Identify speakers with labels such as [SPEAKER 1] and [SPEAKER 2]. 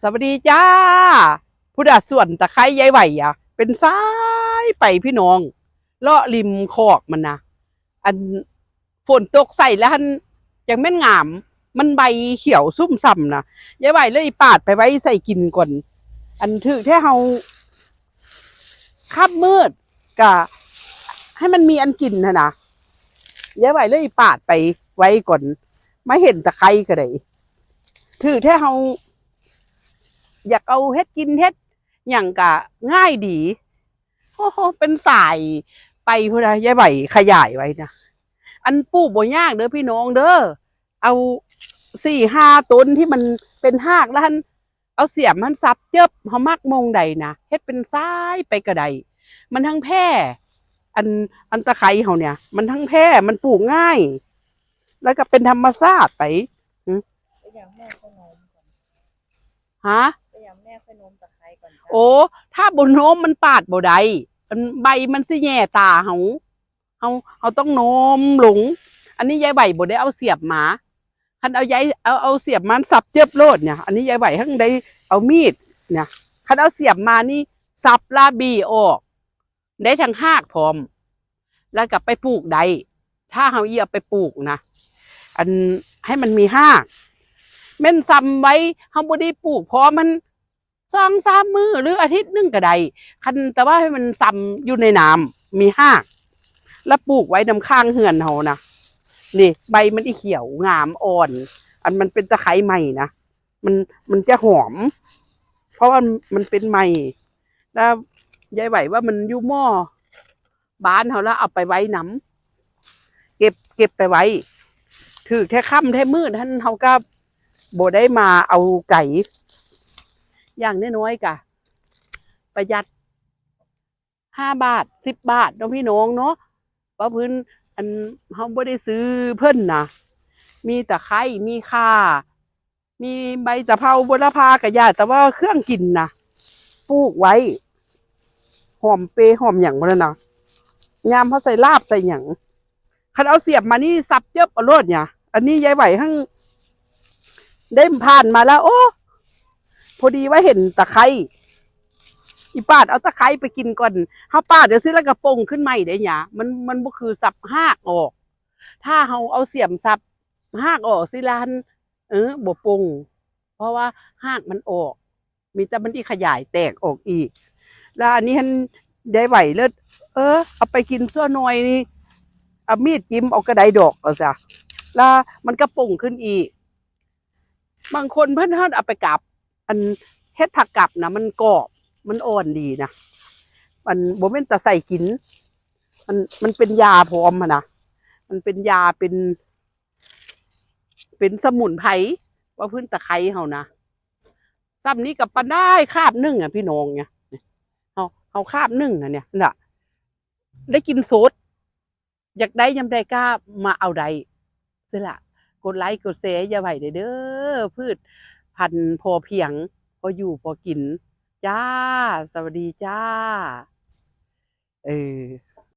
[SPEAKER 1] สวัสดีจ้าผู้ดาส่วนตะไคร้ยายไหวอะ เป็นซ้ายไปพี่น้อง เลาะริมคอกมันนะอันฝนตกใส่แล้วหันยังแม่นงาม มันใบเขียวซุ่มซ้ำนะยายไหวเลยปาดไปไว้ใส่กินก่อน อันถือแค่เฮาคับมืดกะให้มันมีอันกินนะนะยายไหวเลยปาดไปไว้ก่อน ไม่เห็นตะไคร้ก็ได้ถือแค่เฮา อยากเอาเฮ็ดกินเฮ็ดอย่างกะง่ายดีโอ้โหเป็นสายไปพุ่นนะยายใบขยายไว้นะอันปลูกบ่ยากเด้อพี่น้องเด้อเอาสี่ห้าต้นที่มันเป็นหากแล้วหันเอาเสียมมันซับเจ็บเฮามักมงใดนะเฮ็ดเป็นซ้ายไปกระไดมันทั้งแพร่อันอันตะไคร้เฮาเนี่ย มันทั้งแพร่มันปลูกง่าย แล้วก็เป็นธรรมชาติไปฮะ
[SPEAKER 2] ย่างแม่ค่อยโน้มตะไคร้ก่อนจ้ะ
[SPEAKER 1] โอ้ถ้าบนโน้มมันปาดบ่ได้มันใบมันสิแย่ตาเฮาเฮาเฮาต้องโน้มหลง อันนี้ยายใบบ่ได้เอาเสียบหมาคันเอายายเอาเอาเสียบมันสับเจ็บโลดเนี่ย อันนี้ยายใบทั้งได้เอามีดเนี่ยคันเอาเสียบมานี่สับลาบีออก ได้ทั้งหากพร้อม แล้วกลับไปปลูกได้ถ้าเฮาเอียไปปลูกนะอันให้มันมีหากแม่นซ้ำไว้เฮาบ่ได้ปลูกเพราะมัน สองสามมือหรืออาทิตย์หนึ่งก็ได้คันแต่ว่าให้มันซ้ำอยู่ในน้ำมีห้ากแล้วปลูกไว้นำข้างเหือนเฮานะนี่ ใบมันอีเขียวงามอ่อน อันมันเป็นตะไคร้ใหม่นะมันมันจะหอม เพราะว่ามันเป็นใหม่แล้วยายไหวว่ามันอยู่หม้อบ้านเฮาแล้วเอาไปไว้น้ำเก็บเก็บไปไว้ ถือแค่ค่ำแค่มืดท่านเฮาก็บ่ได้มาเอาไก่ อย่างน้อยๆกะ ประหยัดห้าบาทสิบบาทน้องพี่น้องเนาะเพราะพื้นอันเขาไม่ได้ซื้อเพิ่นนะมีตะไคร้มีข่า มีใบตะเภาบุรพากระยาแต่ว่าเครื่องกินนะปลูกไว้ หอมเปรย์หอมอย่างมันนะยามเขาใส่ลาบใส่หยังคันเอาเสียบมานี่สับเยบเอารดเนี่ย อันนี้ยายไหวทั้งได้ผ่านมาแล้ว โอ้ พอดีว่าเห็นตะไคร้อีปาดเอาตะไคร้ไปกินก่อนเฮาปาดเดี๋ยวซื้อแล้วก็ปงขึ้นใหม่ได้หยามันมันบ่คือสับหากออก ถ้าเฮาเอาเสียมสับหากออกสิลานเออบ่ปงเพราะว่าหากมันออก มีแต่มันที่ขยายแตกออกอีก แล้วอันนี้ฉันได้ไหวเลิศเออ เอาไปกินซั่วหน่อยนี่เอามีดจิ้มเอากระไดดอกเอาซะแล้วมันก็ป่งขึ้นอีก บางคนเพิ่นเพิ่นเอาไปกลับ อันเฮ็ดผักกับนะมันกรอบมันอ่อนดีนะมันบ่แม่นแต่ใส่กิน มันมันเป็นยาพร้อมนะมันเป็นยาเป็น เป็นสมุนไพรว่าพื้นตะไคร้เฮานะซ้ำนี้กับปานได้คาบนึ่งอะพี่น้องเนี่ยเฮาเฮาคาบนึ่งอะเนี่ยน่ะ ได้กินสดอยากได้ยำใดกล้ามาเอาใดสิละกดไลค์กดแชร์อย่าไหวเด้อเด้อพืช พันพอเพียง พออยู่พอกิน จ้า สวัสดีจ้า เออ